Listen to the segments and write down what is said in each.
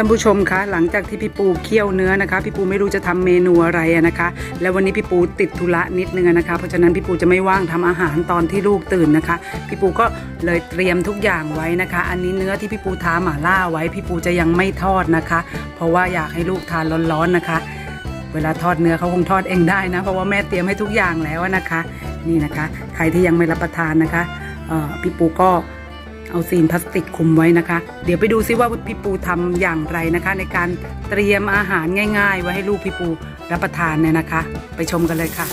ท่านผู้ชมคะหลังจากที่พี่ปูเคี่ยวเนื้อนะคะ พี่ปูไม่รู้จะทำเมนูอะไรนะคะ แล้ววันนี้พี่ปูติดธุระนิดนึงนะคะ เพราะฉะนั้นพี่ปูจะไม่ว่างทำอาหารตอนที่ลูกตื่นนะคะ พี่ปูก็เลยเตรียมทุกอย่างไว้นะคะ อันนี้เนื้อที่พี่ปูทาหม่าล่าไว้พี่ปูจะยังไม่ทอดนะคะ เพราะว่าอยากให้ลูกทานร้อนๆนะคะ เวลาทอดเนื้อเขาคงทอดเองได้นะเพราะว่าแม่เตรียมให้ทุกอย่างแล้วนะคะ นี่นะคะ ใครที่ยังไม่รับประทานนะคะพี่ปูก็ เอาซีนพลาสติกคลุมไว้นะคะ เดี๋ยวไปดูซิว่าพี่ปูทำอย่างไรนะคะ ในการเตรียมอาหารง่าย ๆ ไว้ให้ลูกพี่ปูรับประทานเนี่ยนะคะ ไปชมกันเลยค่ะ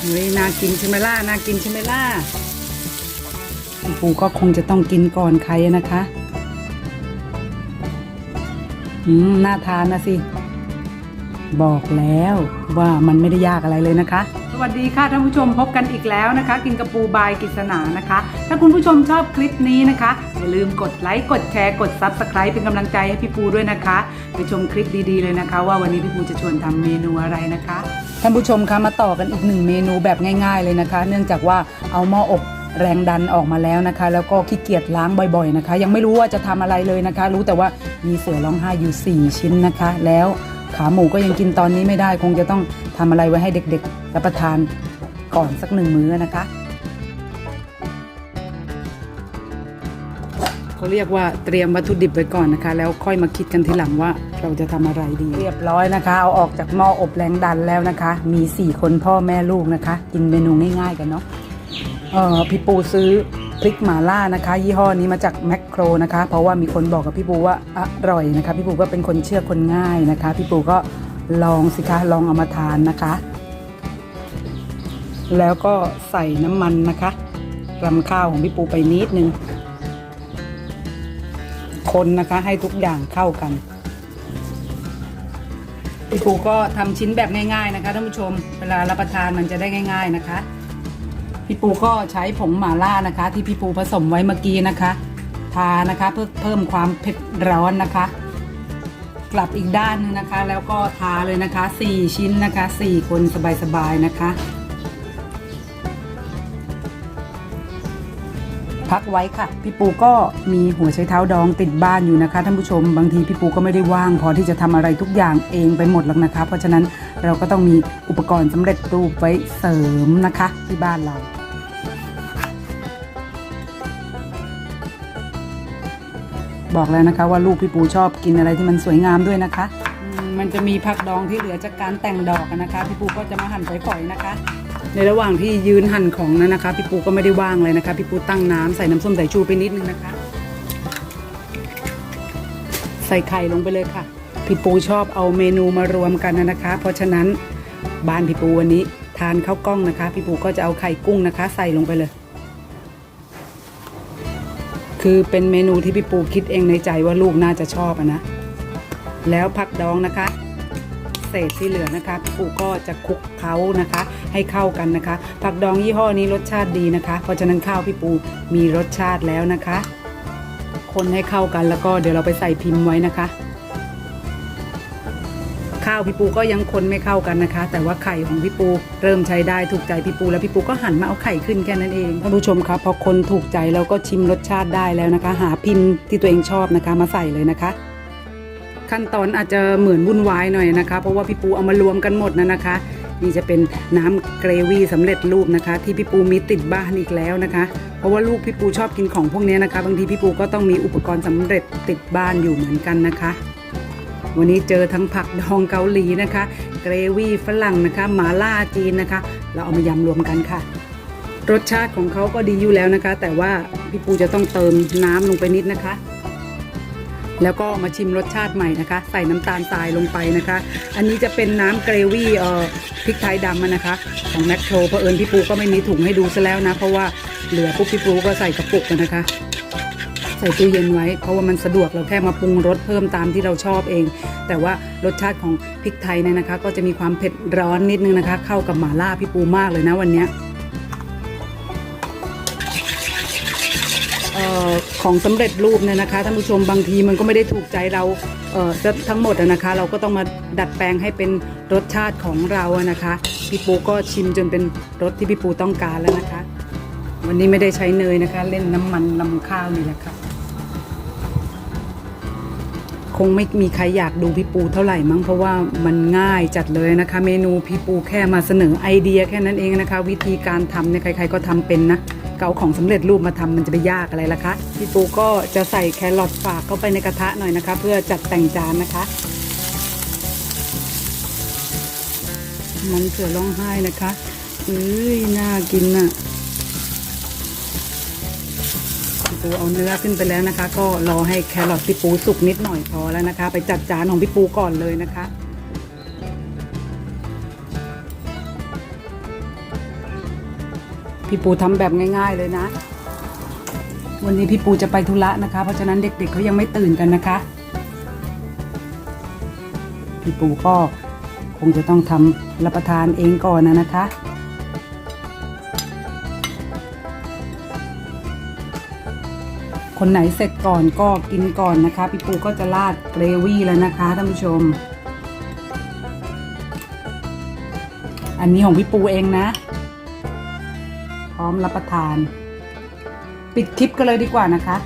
เฮ้ยน่ากินใช่ไหมล่ะน่ากินใช่ไหมล่ะพี่ปูก็คงจะต้องกินก่อนใครนะคะอืมน่าทานนะสิ บอกแล้วว่ามันไม่ได้ยากอะไรเลยนะคะ วัสดีค่ะท่านผู้ชมพบกันอีกแล้วนะคะ กินกระปูบายกิษณานะคะ ถ้าคุณผู้ชมชอบคลิปนี้นะคะ อย่าลืมกดไลค์กดแชร์กด Subscribe เป็นกำลังใจให้พี่ปูด้วยนะคะ ไปชมคลิปดีๆเลยนะคะ ว่าวันนี้พี่ปูจะชวนทำเมนูอะไรนะคะท่านผู้ชมคะมาต่อกันอีกหนึ่งเมนูแบบง่าย ๆเลยนะคะ เนื่องจากว่าเอาหม้ออบแรงดันออกมาแล้วนะคะ แล้วก็ขี้เกียจล้างบ่อยๆนะคะ ยังไม่รู้ว่าจะทำอะไรเลยนะคะ รู้แต่ว่ามีเสือร้องไห้อยู่ 4 ชิ้นนะคะ แล้ว ขาหมูก็ยังกินตอนนี้ไม่ได้ คงจะต้องทำอะไรไว้ให้เด็กๆรับประทานก่อนสักหนึ่งมื้อนะคะเขาเรียกว่าเตรียมวัตถุดิบไว้ก่อนนะคะ แล้วค่อยมาคิดกันทีหลังว่าเราจะทำอะไรดี เรียบร้อยนะคะ เอาออกจากหม้ออบแรงดันแล้วนะคะ มี 4 คนพ่อแม่ลูกนะคะ กินเมนูง่ายๆกันเนาะเออพี่ปูซื้อ พริกหมาล่านะคะ ยี่ห้อนี้มาจากแมคโครนะคะ เพราะว่ามีคนบอกกับพี่ปูว่าอร่อยนะคะ พี่ปูก็เป็นคนเชื่อคนง่ายนะคะ พี่ปูก็ลองสิคะลองเอามาทานนะคะ แล้วก็ใส่น้ำมันนะคะรำข้าวของพี่ปูไปนิดนึงคนนะคะให้ทุกอย่างเข้ากันพี่ปูก็ทำชิ้นแบบง่าย ๆ นะคะท่านผู้ชม เวลารับประทานมันจะได้ง่าย ๆนะคะ พี่ปูก็ใช้ผงหม่าล่านะคะ ที่พี่ปูผสมไว้เมื่อกี้นะคะ ทานะคะเพื่อเพิ่มความเผ็ดร้อนนะคะ กลับอีกด้านหนึงนะคะ แล้วก็ทาเลยนะคะ 4 ชิ้นนะคะ 4 คนสบายๆนะคะ พักไว้ค่ะ พี่ปูก็มีหัวไชเท้าดองติดบ้านอยู่นะคะท่านผู้ชมบางทีพี่ปูก็ไม่ได้ว่าง พอที่จะทำอะไรทุกอย่างเองไปหมดหรอกนะคะ เพราะฉะนั้นเราก็ต้องมีอุปกรณ์สำเร็จรูปไว้เสริมนะคะที่บ้านเรา บอกแล้วนะคะว่าลูกพี่ปูชอบกินอะไรที่มันสวยงามด้วยนะคะ มันจะมีผักดองที่เหลือจากการแต่งดอกนะคะพี่ปูก็จะมาหั่นฝอยๆนะคะ ในระหว่างที่ยืนหั่นของนั้นนะคะพี่ปูก็ไม่ได้ว่างเลยนะคะพี่ปูตั้งน้ำใส่น้ำส้มสายชูไปนิดนึงนะคะ ใส่ไข่ลงไปเลยค่ะพี่ปูชอบเอาเมนูมารวมกันนะคะ เพราะฉะนั้นบ้านพี่ปูวันนี้ทานข้าวกล้องนะคะ พี่ปูก็จะเอาไข่กุ้งนะคะ ใส่ลงไปเลย คือเป็นเมนูที่พี่ปูคิดเองในใจว่าลูกน่าจะชอบอนะ แล้วผักดองนะคะ เศษที่เหลือนะคะพี่ปูก็จะคลุกเขานะคะ ให้เข้ากันนะคะ ผักดองยี่ห้อนี้รสชาติดีนะคะ เพราะฉะนั้นข้าวพี่ปูมีรสชาติแล้วนะคะ คนให้เข้ากันแล้วก็เดี๋ยวเราไปใส่พิมพ์ไว้นะคะ ข้าวพี่ปูก็ยังคนไม่เข้ากันนะคะ แต่ว่าไข่ของพี่ปูเริ่มใช้ได้ถูกใจพี่ปูแล้วพี่ปูก็หันมาเอาไข่ขึ้นแค่นั้นเองท่านผู้ชมครับพอคนถูกใจแล้วก็ชิมรสชาติได้แล้วนะคะ หาพิมพ์ที่ตัวเองชอบนะคะมาใส่เลยนะคะ ขั้นตอนอาจจะเหมือนวุ่นวายหน่อยนะคะ เพราะว่าพี่ปูเอามารวมกันหมดนะนะคะนี่จะเป็นน้ำเกรวี่สำเร็จรูปนะคะ ที่พี่ปูมีติดบ้านอีกแล้วนะคะ เพราะว่าลูกพี่ปูชอบกินของพวกนี้นะคะ บางทีพี่ปูก็ต้องมีอุปกรณ์สำเร็จติดบ้านอยู่เหมือนกันนะคะ วันนี้เจอทั้งผักดองเกาหลีนะคะ เกรวี่ฝรั่งนะคะหมาล่าจีนนะคะ เราเอามายำรวมกันค่ะ รสชาติของเขาก็ดีอยู่แล้วนะคะ แต่ว่าพี่ปูจะต้องเติมน้ำลงไปนิดนะคะ แล้วก็มาชิมรสชาติใหม่นะคะ ใส่น้ำตาลทรายลงไปนะคะ อันนี้จะเป็นน้ำเกรวี่เอ่อพริกไทยดำนะคะ ของแมคโครเพราะเอิญพี่ปูก็ไม่มีถุงให้ดูซะแล้วนะ เพราะว่าเหลือปุ๊บพี่ปูก็ใส่กระปุกนะคะ ใส่ตู้เย็นไว้ เพราะว่ามันสะดวกเราแค่มาปรุงรสเพิ่มตามที่เราชอบเอง แต่ว่ารสชาติของพริกไทยเนี่ยนะคะ ก็จะมีความเผ็ดร้อนนิดนึงนะคะ เข้ากับหม่าล่าพี่ปูมากเลยนะวันนี้ของสำเร็จรูปเนี่ยนะคะท่านผู้ชมบางทีมันก็ไม่ได้ถูกใจเราเออจะทั้งหมดนะคะ เราก็ต้องมาดัดแปลงให้เป็นรสชาติของเรานะคะพี่ปูก็ชิมจนเป็นรสที่พี่ปูต้องการแล้วนะคะ วันนี้ไม่ได้ใช้เนยนะคะ เล่นน้ำมันลำข้าวนี่แหละค่ะ งไม่มีใครอยากดูพี่ปูเท่าไหร่มั้งเพราะว่ามันง่ายจัดเลยนะคะ เมนูพี่ปูแค่มาเสนอไอเดียแค่นั้นเองนะคะ วิธีการทำเนี่ยใครๆก็ทำเป็นนะเกาของสำเร็จรูปมาทำมันจะไปยากอะไรล่ะคะพี่ปูก็จะใส่แครอทฝากเข้าไปในกระทะหน่อยนะคะ เพื่อจัดแต่งจานนะคะ มันเสือร้องไห้นะคะเอ้ยน่ากินน่ะ ปูเอาเนื้อขึ้นไปแล้วนะคะ ก็รอให้แครอทพี่ปูสุกนิดหน่อยพอแล้วนะคะ ไปจัดจานของพี่ปูก่อนเลยนะคะพี่ปูทำแบบง่ายๆเลยนะ วันนี้พี่ปูจะไปธุระนะคะ เพราะฉะนั้นเด็กๆเขายังไม่ตื่นกันนะคะ พี่ปูก็คงจะต้องทำรับประทานเองก่อนนะนะคะ คนไหนเสร็จก่อนก็กินก่อนนะคะ พี่ปูก็จะราดเกรวี่แล้วนะคะท่านผู้ชม อันนี้ของพี่ปูเองนะ พร้อมรับประทาน ปิดคลิปกันเลยดีกว่านะคะ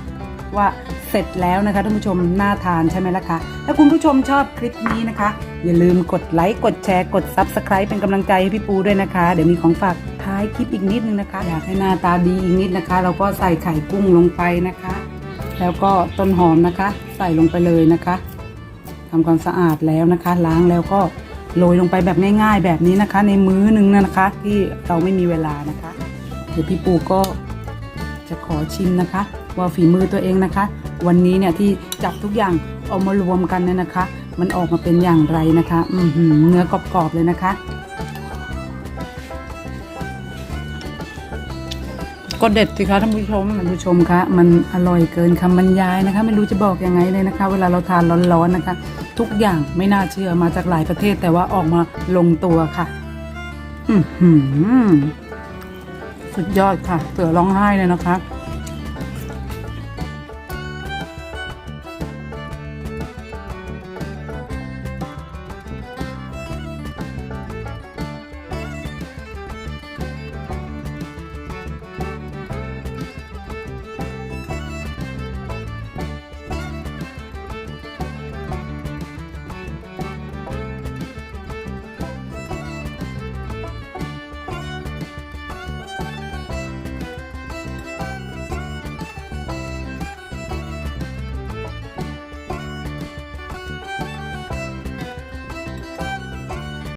ว่าเสร็จแล้วนะคะท่านผู้ชมน่าทานใช่ไหมล่ะคะถ้าคุณผู้ชมชอบคลิปนี้นะคะ อย่าลืมกดไลค์กดแชร์กด Subscribe เป็นกำลังใจให้พี่ปูด้วยนะคะ เดี๋ยวมีของฝากท้ายคลิปอีกนิดนึงนะคะ อยากให้หน้าตาดีอีกนิดนะคะ เราก็ใส่ไข่กุ้งลงไปนะคะ แล้วก็ต้นหอมนะคะ ใส่ลงไปเลยนะคะทำความสะอาดแล้วนะคะ ล้างแล้วก็โรยลงไปแบบง่ายๆ แบบนี้นะคะ ในมื้อหนึงนะคะ ที่เราไม่มีเวลานะคะเดี๋ยวพี่ปูก็จะขอชิมนะคะ ว่าฝีมือตัวเองนะคะ วันนี้เนี่ยที่จับทุกอย่างเอามารวมกันเนี่ยนะคะ มันออกมาเป็นอย่างไรนะคะ อืเนื้อกรอบๆเลยนะคะ ก็เด็ดสิคะท่านผู้ชมท่านผู้ชมคะมันอร่อยเกินคำบรรยายนะคะ ไม่รู้จะบอกยังไงเลยนะคะ เวลาเราทานร้อนๆนะคะ ทุกอย่างไม่น่าเชื่อมาจากหลายประเทศแต่ว่าออกมาลงตัวค่ะอือหือสุดยอดค่ะ เสือร้องไห้เลยนะคะ